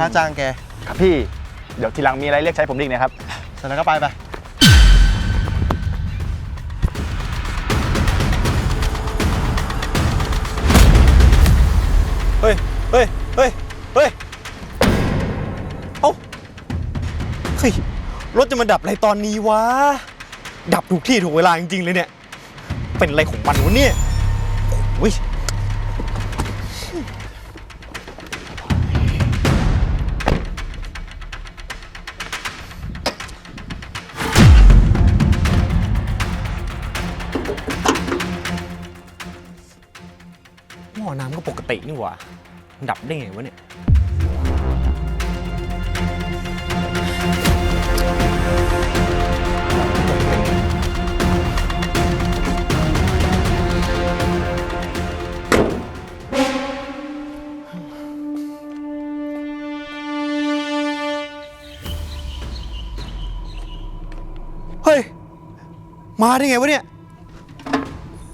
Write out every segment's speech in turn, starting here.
อะนี่ค่าจ้างแกครับพี่ เดี๋ยวทีหลังมีอะไรเรียกใช้ผมอีกนะครับ เสร็จแล้วก็ไปไป เฮ้ย เฮ้ย เฮ้ย เฮ้ย เอ้า เฮ้ย รถจะมาดับอะไรตอนนี้วะ ดับถูกที่ถูกเวลาจริงๆเลยเนี่ย เป็นอะไรของมันวะเนี่ยโอ้ย ตินี่หว่า ดับได้ไงวะเนี่ย เฮ้ย มาได้ไงวะเนี่ย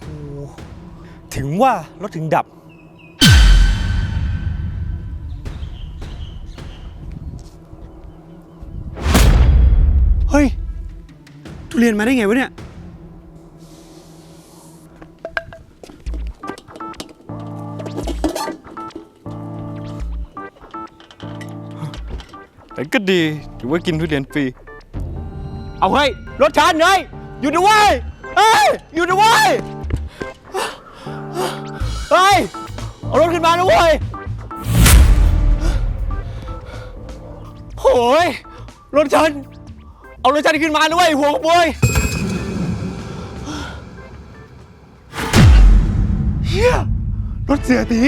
โอ้ถึงว่ารถถึงดับ เรียนมาได้ไงวะเนี่ย แต่ก็ดีถือว่ากินทุเรียนฟรี เอาเฮ้ย รถฉันเฮ้ยหยุดนะเว้ยเฮ้ยหยุดนะเว้ยเฮ้ย เอารถขึ้นมานะเว้ยโอ้ยรถฉัน เอารถฉันขึ้นมาด้วยหัวขโมยเฮียรถเสียตี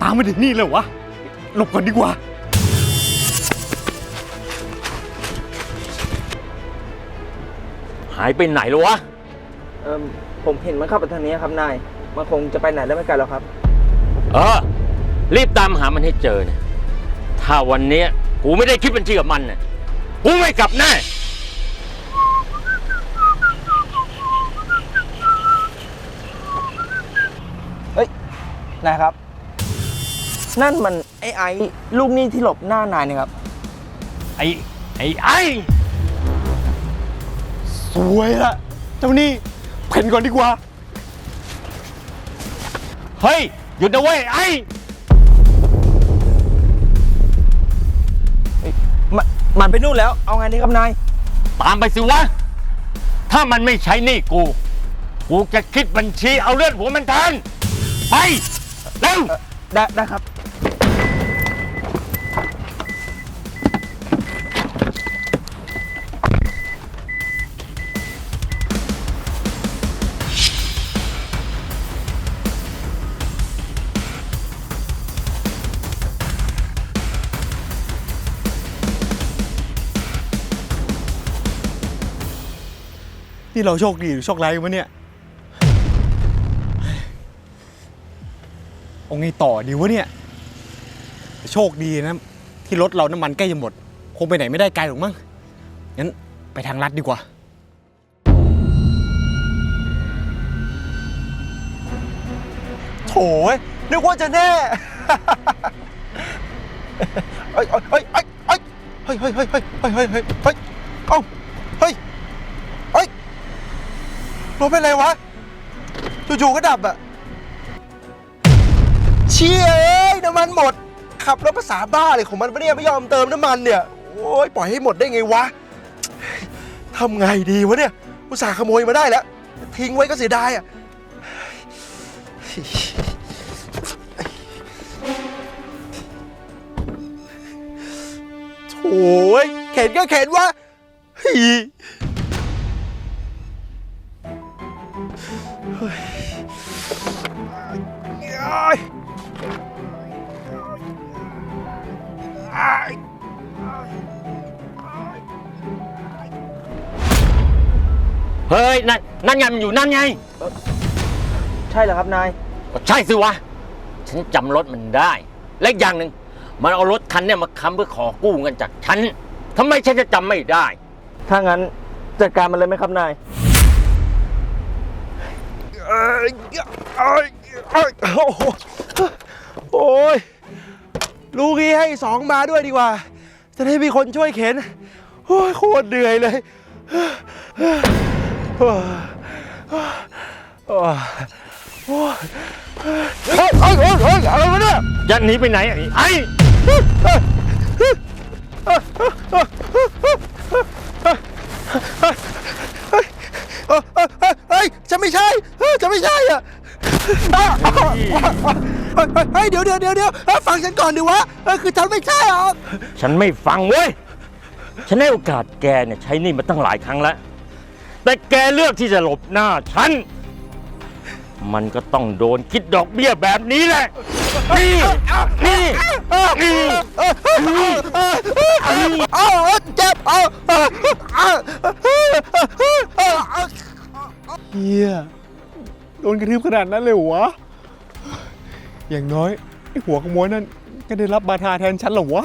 ตามมาถึงนี่เลยวะ หลบก่อนดีกว่า หายไปไหนแล้ววะ เออผมเห็นมันขับไปทางนี้ครับนาย มันคงจะไปไหนได้ไม่ไกลแล้วครับ เออ รีบตามหามันให้เจอนะ ถ้าวันเนี้ยกูไม่ได้คิดบัญชีกับมันน่ะกูไม่กลับแน่ เฮ้ย นายครับ นั่นมันไอ้ไอ้ลูกหนี้ที่หลบหน้านายนี่ครับ ไอ้ไอ้ไอ้สวยละเจ้านี่เพ่นก่อนดีกว่า เฮ้ย หยุดนะเว้ยไอ้มันมันไปนู่นแล้ว เอาไงดีครับนาย ตามไปสิวะ ถ้ามันไม่ใช้หนี่กู กูจะคิดบัญชีเอาเลือดหัวมันแทนไป เร็วได้ได้ครับ นี่เราโชคดีหรือโชคร้ายวะเนี่ย เอาไงต่อดีวะเนี่ยโชคดีนะ ที่รถเราน้ำมันใกล้จะหมด คงไปไหนไม่ได้ไกลหรอกมั้งงั้นไปทางลัดดีกว่า โถยนึกว่าจะแน่ เฮ้ยเฮ้ยเฮ้ยเฮ้ยเฮ้ยเฮ้ยเฮ้ยเฮ้ยเฮ้ยเฮ้ยเฮ้ยเฮ้ยเอ้าเฮ้ยเฮ้ยรถเป็นไรวะ จู่ๆก็ดับอะเชี่ยเอ้ยน้ำมันหมด ขับรถภาษาบ้าเลยของมันปะเนี่ยไม่ยอมเติมน้ำมันเนี่ย โอ้ยปล่อยให้หมดได้ไงวะทำไงดีวะเนี่ยอุตส่าห์ขโมยมาได้แล้ว ทิ้งไว้ก็เสียดายอะโอยเข็นก็เข็นวะฮีเฮ้ยอ้ายอ้าย เฮ้ย นั่นนั่นไงมันอยู่นั่นไง ใช่เหรอครับนาย ก็ใช่สิวะ ฉันจำรถมันได้ และอีกอย่างหนึ่งมันเอารถคันเนี่ยมาค้ำเพื่อขอกู้เงินจากฉันทำไมฉันจะจำไม่ได้ ถ้างั้นจัดการมันเลยไหมครับนาย เอ้ยเอ้ยเอ้ยโอ้โหโอ้ยลูกนี้ให้สองมาด้วยดีกว่า จะได้มีคนช่วยเข็น โอ้ยโคตรเหนื่อยเลยโอ้ยโอ้ยโอ้ยเฮ้ยเฮ้ยเฮ้ยเฮ้ยอะไรวะเนี่ยจะหนีไปไหนไอ้ไอ้ เฮ้ยเฮ้ยเฮ้ยเฮ้ยจะไม่ใช่เฮ้ยจะไม่ใช่อะอ้าวอ้าวอ้าวเฮ้ย เดี๋ยวเดี๋ยวเดี๋ยวเดี๋ยวเฮ้ยฟังฉันก่อนดิวะเฮ้ยคือฉันไม่ใช่หรอกฉันไม่ฟังเว้ย ฉันให้โอกาสแกเนี่ยใช้หนี่มาตั้งหลายครั้งแล้ว แต่แกเลือกที่จะหลบหน้าฉัน มันก็ต้องโดนคิดดอกเบี้ยแบบนี้แหละ นี่ นี่ นี่ เอาเอาเจ็บเอาเอาเอาเอาเอาเฮียโดนกระทืบขนาดนั้นเลยเหรอวะ อย่างน้อยไอ้หัวขโมยนั่นก็ได้รับบาทาแทนฉันเหรอวะ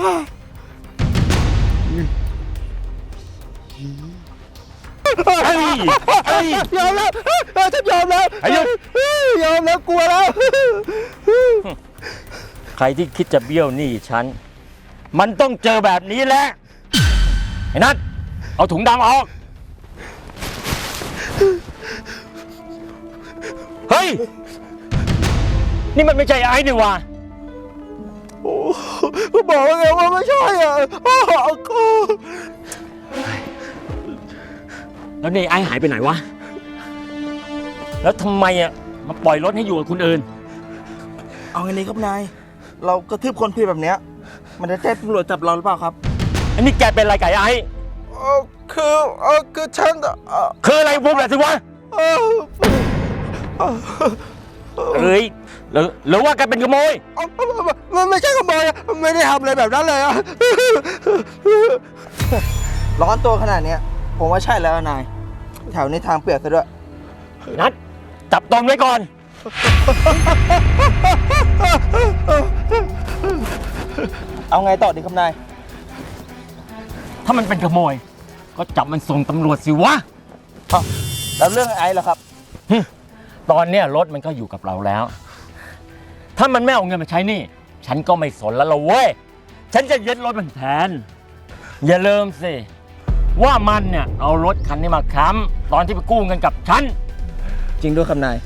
ไอ้ไอ้ยอมแล้วเออฉันยอมแล้วไอ้หยุดยอมแล้วกลัวแล้ว ใครที่คิดจะเบี้ยวหนี้ฉัน มันต้องเจอแบบนี้แหละ ไอ้นัทเอาถุงดำออก เฮ้ย นี่มันไม่ใช่ไอ้นี่หว่าก็บอกแล้วไงว่าไม่ใช่อะอ้าวก็แล้วนี่ไอ้หายไปไหนวะ แล้วทำไมอะมาปล่อยรถให้อยู่กับคนอื่น เอาไงนี้ครับนาย เรากระทืบคนผิดแบบเนี้ย มันจะแจ้งตำรวจจับเราหรือเปล่าครับอันนี้แกเป็นอะไรกับไอ้เออคือเออคือฉันเออคืออะไรพูดแบบสิวะ เออ เอ้ยหรือหรือว่าแกเป็นขโมย มันไม่ใช่ขโมยอะไม่ได้ทำอะไรแบบนั้นเลยอะร้อนตัวขนาดเนี้ย ผมว่าใช่แล้วนาย แถวนี้ทางเปียกซะด้วย นัด จับตนไว้ก่อน เอาไงต่อดีครับนาย ถ้ามันเป็นขโมย ก็จับมันส่งตำรวจสิวะ แล้วเรื่องไอ้ล่ะครับ ตอนเนี้ยรถมันก็อยู่กับเราแล้ว ถ้ามันไม่เอาเงินมาใช้หนี่ ฉันก็ไม่สนแล้วละเว้ย ฉันจะยึดรถมันแทน อย่าลืมสิ ว่ามันเนี่ยเอารถคันนี้มาค้ำตอนที่ไปกู้เงินกับฉัน จริงด้วยครับนาย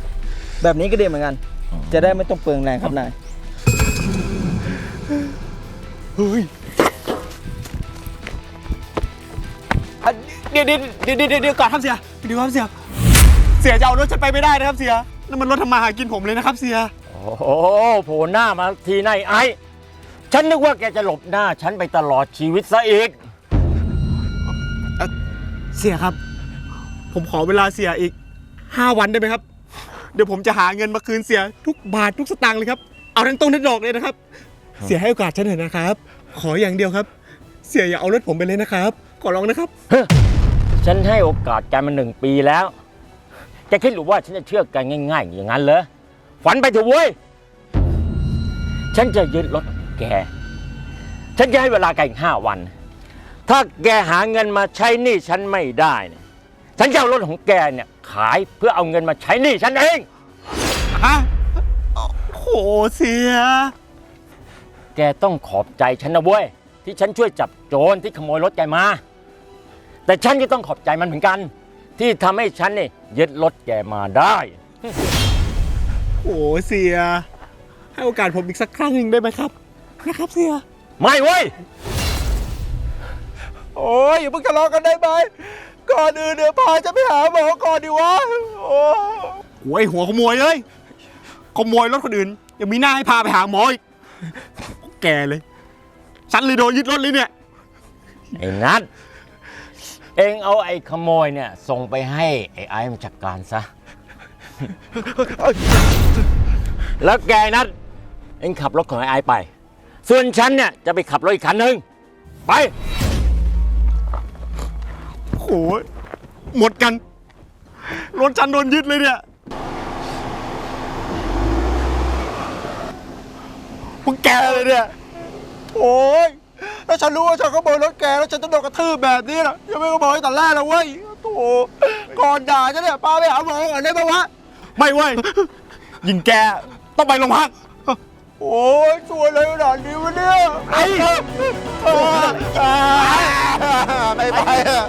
แบบนี้ก็ดีเหมือนกัน จะได้ไม่ต้องเปลืองแรงครับนายอะเดี๋ยวเดี๋ยวเดี๋ยวเดี๋ยวเดี๋ยวก่อนครับเสียเดี๋ยวครับเสียเสียจะเอารถฉันไปไม่ได้นะครับเสียนั่นมันรถทำมาหากินผมเลยนะครับเสีย โอ้โหโผล่หน้ามาทีไหนไอ้ ฉันนึกว่าแกจะหลบหน้า ฉันไปตลอดชีวิตซะอีก เสียครับ ผมขอเวลาเสียอีก 5 วันได้ไหมครับ เดี๋ยวผมจะหาเงินมาคืนเสียทุกบาททุกสตางค์เลยครับ เอาทั้งต้นทั้งดอกเลยนะครับ เสียให้โอกาสฉันเถอะนะครับ ขออย่างเดียวครับ เสียอย่าเอารถผมไปเลยนะครับ ขอร้องนะครับ ฉันให้โอกาสแกมาหนึ่งปีแล้ว แกคิดหรือว่าฉันจะเชื่อแกันง่ายๆ อย่างนั้นเหรอฝันไปเถอะเว้ย ฉันจะยึดรถแก ฉันจะให้เวลาแกอีกห้าวัน ถ้าแกหาเงินมาใช้หนี้ฉันไม่ได้เนี่ยฉันจะเอารถของแกเนี่ยขายเพื่อเอาเงินมาใช้หนี้ฉันเอง ฮะโหเสีย แกต้องขอบใจฉันนะเว้ย ที่ฉันช่วยจับโจรที่ขโมยรถแกมา แต่ฉันก็ต้องขอบใจมันเหมือนกัน ที่ทำให้ฉันเนี่ยยึดรถแกมาได้โหเสีย ให้โอกาสผมอีกสักครั้งหนึ่งได้ไหมครับ นะครับเสีย ไม่เว้ย โอ้ยอย่าเพิ่งทะเลาะกันได้ไหมก่อนอื่นเดี๋ยวพาจะไปหาหมอก่อนดิวะโอ้ยโอ้ยหัวขโมยเลยขโมยรถคนอื่นยังมีหน้าให้พาไปหาหมออีกแกเลย ฉันเลยโดนยึดรถเลยเนี่ย ไอ้นัท เองเอาไอ้ขโมยเนี่ยส่งไปให้ไอ้ไอ้มาจัดการซะ แล้วแกนัทเองขับรถของไอ้ไอ้ไป ส่วนฉันเนี่ยจะไปขับรถอีกคันหนึ่งไปโหยหมดกัน รถฉันโดนยึดเลยเนี่ย พวกแกเลยเนี่ย โอ้ย ถ้าฉันรู้ว่าฉันขโมยรถแกแล้วฉันจะโดนกระทืบแบบนี้นะยังไม่ขโมยแต่แรกแล้วเว้ยโถก่อนด่าฉันเนี่ยพาไปหาหมอก่อนได้ไหมวะไม่เว้ยยิงแกต้องไปโรงพักโอ้ยตัวอะไรขนาดนี้วะเนี่ยไอ้ไม่ไปอะ